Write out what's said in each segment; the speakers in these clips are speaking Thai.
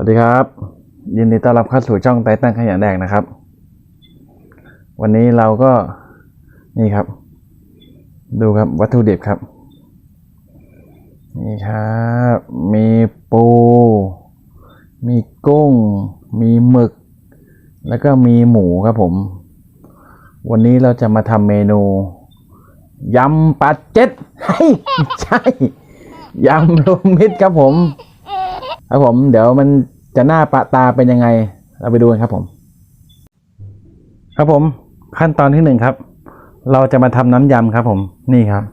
วัสดีครับ ยินดีต้อนรับเข้าสู่ช่องไตตั้งขยันแดกนะครับ วันนี้เราก็นี่ครับ ดูครับวัตถุดิบครับ นี่ครับมีปู มีกุ้ง มีหมึก แล้วก็มีหมูครับผม วันนี้เราจะมาทำเมนูยำปลาเจ็ดใช่ยำรวมมิตรครับผม ครับผมเดี๋ยวมันจะหน้าปะตาเป็นยังไง เราไปดูกันครับผม ครับผมขั้นตอนที่หนึ่งครับ เราจะมาทำน้ำยำครับผมนี่ครับ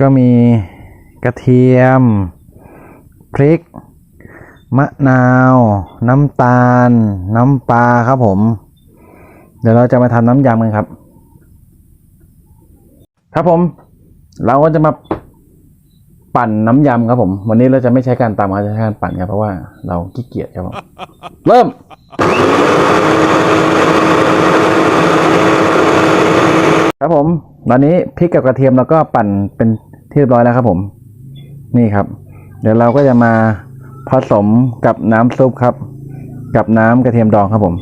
ก็มีกระเทียม พริก มะนาว น้ำตาล น้ำปลาครับผม เดี๋ยวเราจะมาทำน้ำยำกันครับ ครับผม เราก็จะมา ปั่นน้ำยำครับผม วันนี้เราจะไม่ใช้การตำเราจะใช้การปั่นครับเพราะว่าเราขี้เกียจครับผมเริ่ม ครับผมตอนนี้พริกกับกระเทียมเราก็ปั่นเป็นที่เรียบร้อยแล้วครับผม นี่ครับ เดี๋ยวเราก็จะมาผสมกับน้ำซุปครับ กับน้ำกระเทียมดองครับผม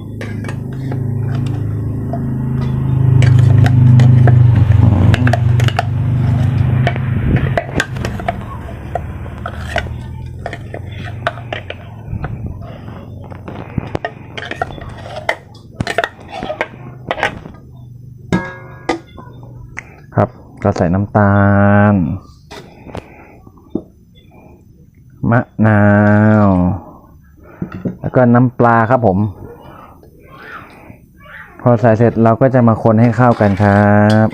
ก็ใส่น้ำตาล มะนาว แล้วก็น้ำปลาครับผม พอใส่เสร็จเราก็จะมาคนให้เข้ากันครับ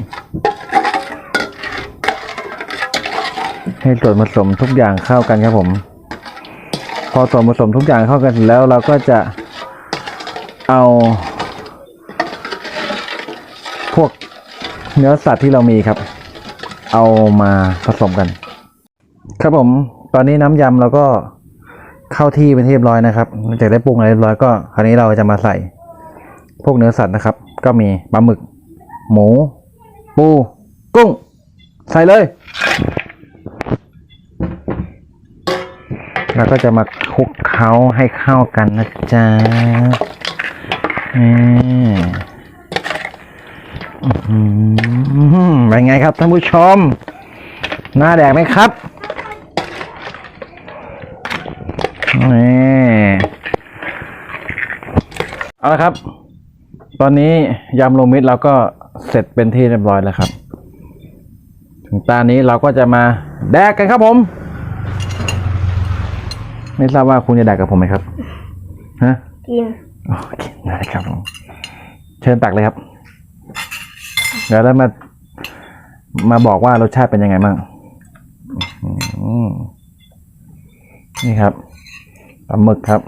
ให้ส่วนผสมทุกอย่างเข้ากันครับผม พอส่วนผสมทุกอย่างเข้ากันเสร็จแล้วเราก็จะเอาพวกเนื้อสัตว์ที่เรามีครับ เอามาผสมกัน ครับผมตอนนี้น้ำยำเราก็เข้าที่เป็นที่เรียบร้อยนะครับจากได้ปรุงอะไรเรียบร้อยก็คราวนี้เราจะมาใส่พวกเนื้อสัตว์นะครับ ก็มีปลาหมึก หมู ปู กุ้ง ใส่เลย แล้วก็จะมาคลุกเคล้าให้เข้ากันนะจ๊ะอืม เป็นไงครับท่านผู้ชม หน้าแดกไหมครับ นี่ เอาละครับ ตอนนี้ยำโลมิดเราก็เสร็จเป็นที่เรียบร้อยแล้วครับ ถึงตานี้เราก็จะมาแดกกันครับผม ไม่ทราบว่าคุณจะแดกกับผมไหมครับ ฮะ กินโอเคได้ครับผม เชิญตักเลยครับเดี๋ยวแล้วมา มาบอกว่ารสชาติเป็นยังไงบ้างนี่ครับปลาหมึกครับ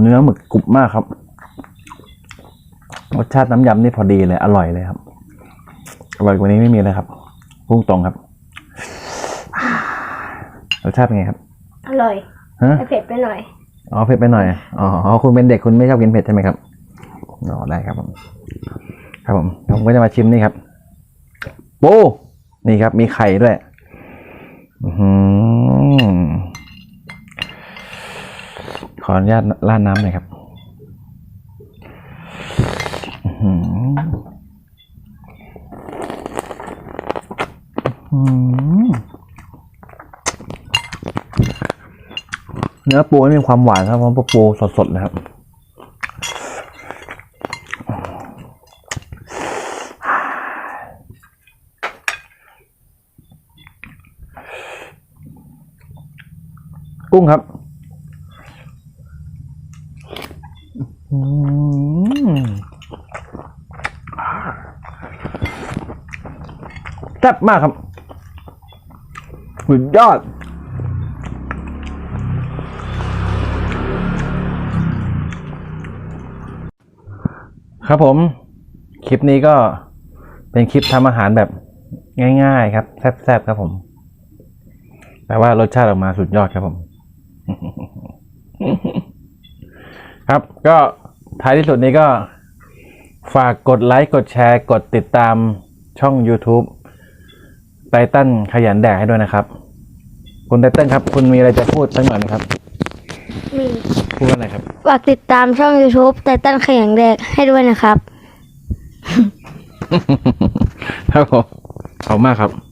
เนื้อหมึกกรุบมากครับ รสชาติน้ำยำนี่พอดีเลย อร่อยเลยครับ อร่อยกว่านี้ไม่มีเลยครับพุ่งตรงครับ รสชาติเป็นไงครับ อร่อย ฮะแต่เผ็ดไปหน่อย อ๋อเผ็ดไปหน่อย อ๋อ คุณเป็นเด็กคุณไม่ชอบกินเผ็ดใช่ไหมครับ อ๋อได้ครับผม ครับผม ผมก็จะมาชิมนี่ครับปูนี่ครับ มีไข่ด้วย อือหือขออนุญาตราดน้ำหน่อยครับอื้อหืออื้อหือ เนื้อปูไม่มีความหวานครับเพราะปูสดๆเลยครับกุ้งครับอืมแซ่บมากครับสุดยอด ครับผม คลิปนี้ก็เป็นคลิปทำอาหารแบบง่าย ๆ ครับแซ่บๆครับผมแต่ว่ารสชาติออกมาสุดยอดครับผม ครับ ก็ท้ายที่สุดนี้ก็ฝากกดไลค์กดแชร์ กดติดตามช่อง YouTube ไตตันขยันแดกให้ด้วยนะครับ คุณไตตันครับ คุณมีอะไรจะพูดสักหน่อยไหมครับ มี พูดว่าอะไรครับ ฝากติดตามช่อง YouTube แต่ตั้นขยันแดกให้ด้วยนะครับ ครับผมขอบคุณมากครับ